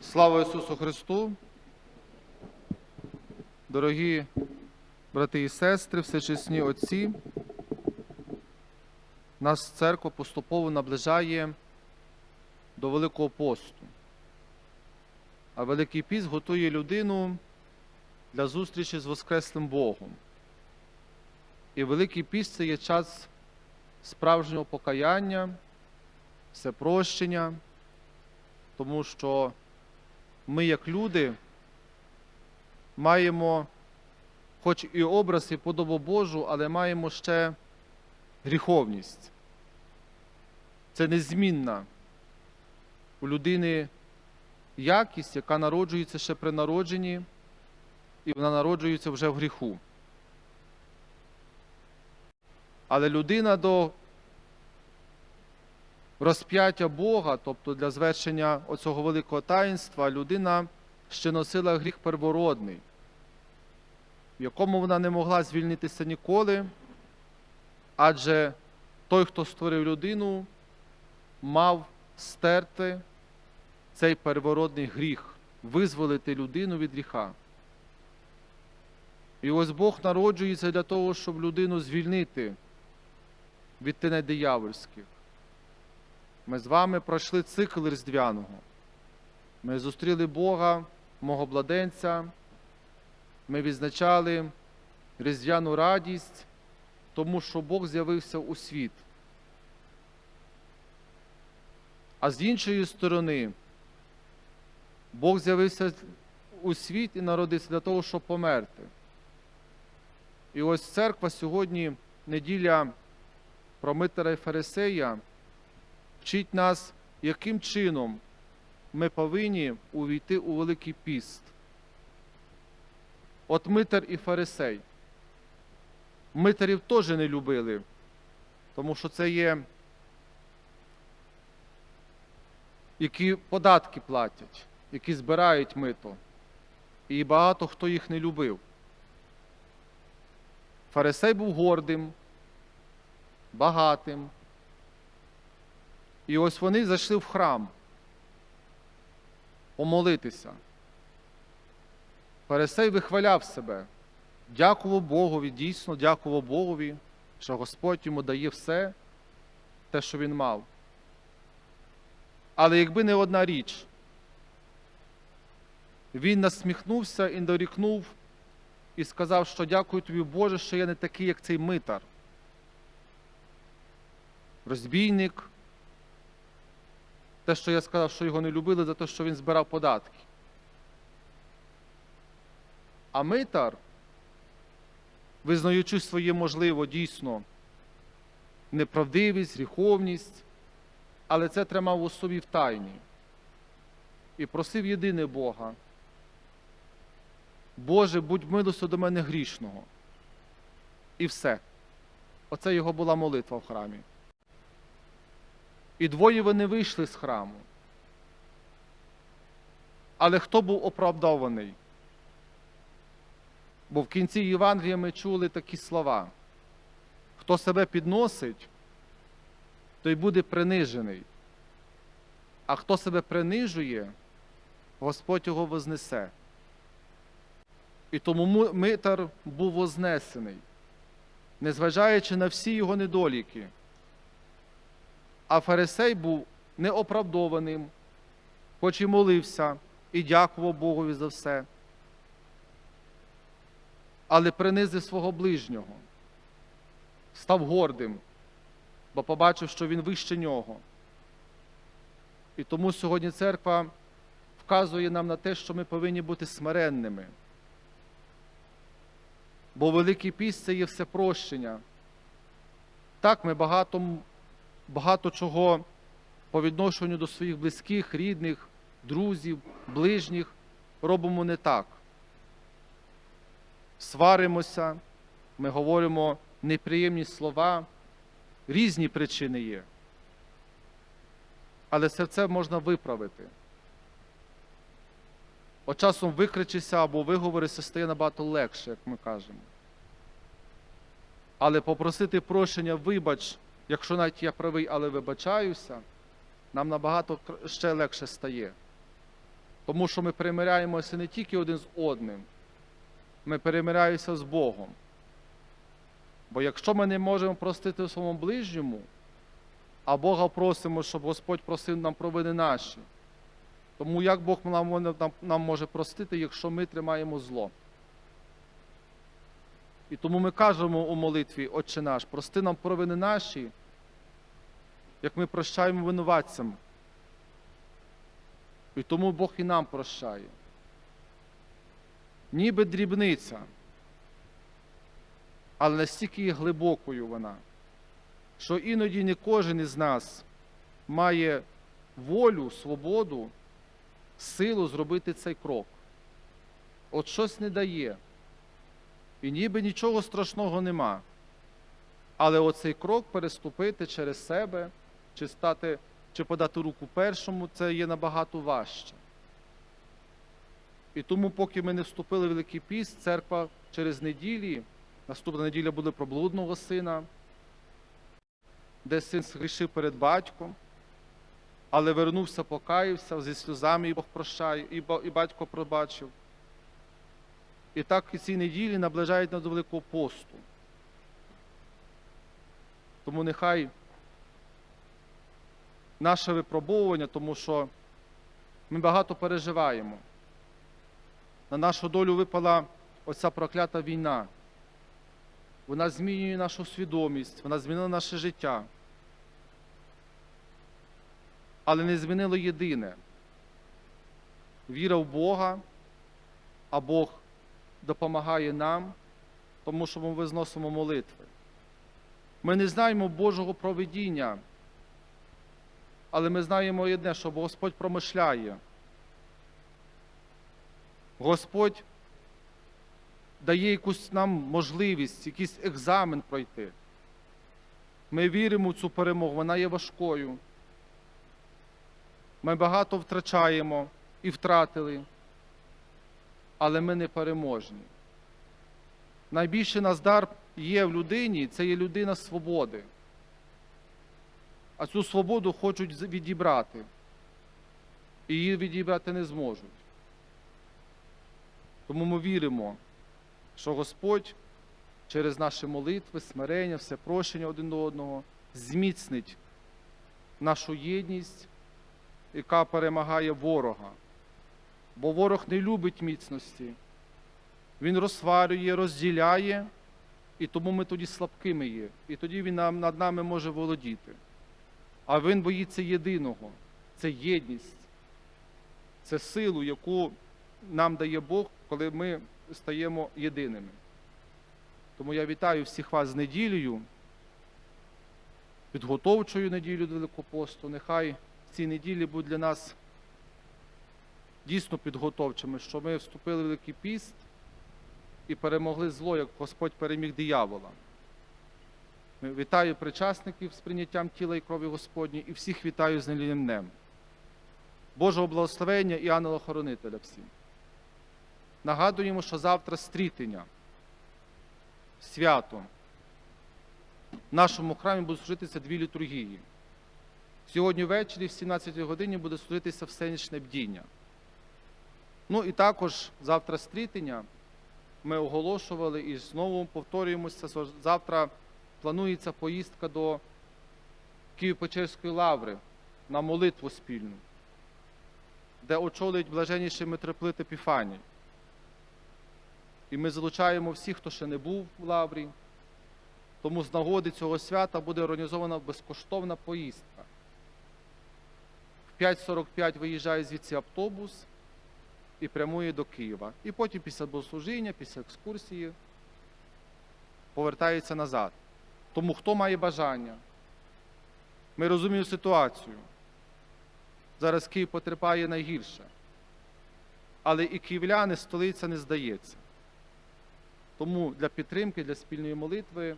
Слава Ісусу Христу! Дорогі брати і сестри, всечесні отці, нас церква поступово наближає до Великого посту. А Великий Піст готує людину для зустрічі з Воскреслим Богом. І Великий Піст це є час справжнього покаяння, всепрощення, тому що ми, як люди, маємо, хоч і образ, і подобу Божу, але маємо ще гріховність. Це незмінна у людини якість, яка народжується ще при народженні, і вона народжується вже в гріху. Але людина до розп'яття Бога, тобто для звершення оцього великого таїнства, людина ще носила гріх первородний, в якому вона не могла звільнитися ніколи, адже той, хто створив людину, мав стерти цей первородний гріх, визволити людину від гріха. І ось Бог народжується для того, щоб людину звільнити від тенет диявольських. Ми з вами пройшли цикл Різдвяного. Ми зустріли Бога, мого бладенця. Ми відзначали різдвяну радість, тому що Бог з'явився у світ. А з іншої сторони, Бог з'явився у світ і народився для того, щоб померти. І ось церква сьогодні, неділя про Митера і Фарисея, вчить нас, яким чином ми повинні увійти у Великий піст. От Митер і Фарисей. Митерів теж не любили, тому що це є, які податки платять, які збирають мито. І багато хто їх не любив. Фарисей був гордим, багатим. І ось вони зайшли в храм помолитися. Фарисей вихваляв себе, дякував Богові, дійсно дякував Богові, що Господь йому дає все, те, що він мав. Але якби не одна річ, він насміхнувся і дорікнув і сказав, що дякую тобі, Боже, що я не такий, як цей митар. Розбійник, те, що я сказав, що його не любили за те, що він збирав податки. А митар, визнаючи своє можливо дійсно неправдивість, гріховність, але це тримав у собі в тайні і просив єдине Бога. Боже, будь милостю до мене грішного. І все. Оце його була молитва в храмі. І двоє вони вийшли з храму. Але хто був оправдований? Бо в кінці Євангелія ми чули такі слова: хто себе підносить, той буде принижений. А хто себе принижує, Господь його вознесе. І тому митар був вознесений, незважаючи на всі його недоліки. А фарисей був неоправдованим, хоч і молився і дякував Богові за все, але принизив свого ближнього, став гордим, бо побачив, що він вище нього. І тому сьогодні церква вказує нам на те, що ми повинні бути смиренними. Бо Великий Піст це є все прощення. Так, ми багато багато чого по відношенню до своїх близьких, рідних, друзів, ближніх робимо не так. Сваримося, ми говоримо неприємні слова, різні причини є. Але все це можна виправити. От часом викричися або виговоритися стає набагато легше, як ми кажемо. Але попросити прощення, вибач, якщо навіть я правий, але вибачаюся, нам набагато ще легше стає. Тому що ми примиряємося не тільки один з одним, ми перемиряємося з Богом. Бо якщо ми не можемо простити своєму ближньому, а Бога просимо, щоб Господь просив нам провини наші, тому як Бог нам, нам, нам може простити, якщо ми тримаємо зло? І тому ми кажемо у молитві, Отче наш, прости нам провини наші, як ми прощаємо винуватцям. І тому Бог і нам прощає. Ніби дрібниця, але настільки є глибокою вона, що іноді не кожен із нас має волю, свободу, силу зробити цей крок. От щось не дає. І ніби нічого страшного нема. Але оцей крок переступити через себе, чи стати, чи подати руку першому, це є набагато важче. І тому, поки ми не вступили в Великий піст, церква через неділі, наступна неділя буде про блудного сина, де син згрішив перед батьком, але вернувся, покаявся зі сльозами, і Бог прощає, і батько пробачив. І так і ці неділі наближають нас до Великого посту. Тому нехай наше випробовування, тому що ми багато переживаємо. На нашу долю випала оця проклята війна. Вона змінює нашу свідомість, вона змінила наше життя. Але не змінило єдине віра в Бога, а Бог допомагає нам, тому що ми визносимо молитви. Ми не знаємо Божого проведіння, але ми знаємо одне, що Господь промишляє. Господь дає якусь нам можливість, якийсь екзамен пройти. Ми віримо в цю перемогу, вона є важкою. Ми багато втрачаємо і втратили, але ми не переможні. Найбільший нас дар є в людині це є людина свободи. А цю свободу хочуть відібрати. І її відібрати не зможуть. Тому ми віримо, що Господь через наші молитви, смирення, все прощення один до одного зміцнить нашу єдність, яка перемагає ворога. Бо ворог не любить міцності. Він розсварює, розділяє, і тому ми тоді слабкими є. І тоді він над нами може володіти. А він боїться єдиного це єдність, це силу, яку нам дає Бог, коли ми стаємо єдиними. Тому я вітаю всіх вас з неділею, підготовчою неділю Великого посту. Нехай ці неділі будуть для нас дійсно підготовчими, що ми вступили в Великий піст і перемогли зло, як Господь переміг диявола. Вітаю причасників з прийняттям тіла і крові Господні і всіх вітаю з недільним днем. Божого благословення і ангела-хоронителя всім. Нагадуємо, що завтра стрітення, свято. В нашому храмі будуть служитися дві літургії. Сьогодні ввечері, в 17 годині, буде служитися всенічне бдіння. Ну і також завтра стрітення ми оголошували і знову повторюємося, що завтра планується поїздка до Києво-Печерської лаври на молитву спільну, де очолить блаженніший митрополит Епіфаній. І ми залучаємо всіх, хто ще не був в лаврі. Тому з нагоди цього свята буде організована безкоштовна поїздка. В 5.45 виїжджає звідси автобус і прямує до Києва. І потім після богослужіння, після екскурсії повертається назад. Тому хто має бажання? Ми розуміємо ситуацію. Зараз Київ потерпає найгірше. Але і київляни, столиця не здається. Тому для підтримки, для спільної молитви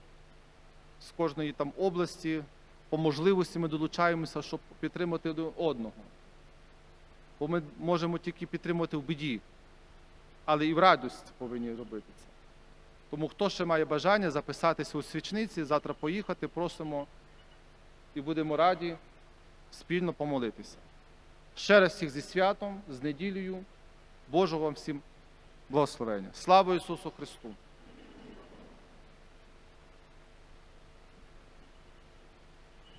з кожної там області по можливості ми долучаємося, щоб підтримати один одного. Бо ми можемо тільки підтримувати в біді, але і в радості повинні робити це. Тому хто ще має бажання записатися у свічниці, завтра поїхати, просимо і будемо раді спільно помолитися. Ще раз всіх зі святом, з неділею. Божого вам всім благословення. Слава Ісусу Христу!